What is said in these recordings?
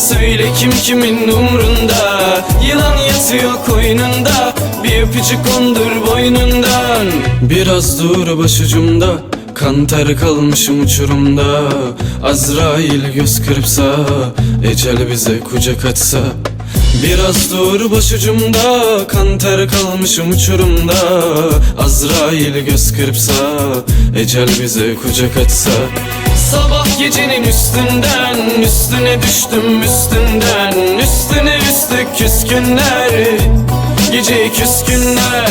söyle kim kimin umrunda? Yılan yatıyor koynunda bir öpücük kondur boynundan. Biraz dur başucumda Kan ter kalmışım uçurumda. Azrail göz kırpsa Ecel bize kucak açsa Biraz dur başucumda Kan ter kalmışım uçurumda. Azrail göz kırpsa Ecel bize kucak açsa. Sabah gecenin üstünden Üstüne düştüm üstünden. Üstüne üstlük küskünler Gece küskünler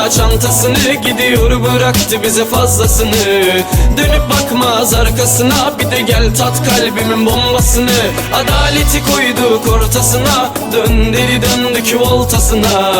dünya çantasını Gidiyor bıraktı bize fazlasını. Dönüp bakmaz arkasına Bir de gel tat kalbimin bombasını. Adaleti koyduk ortasına Dön deli döndük voltasına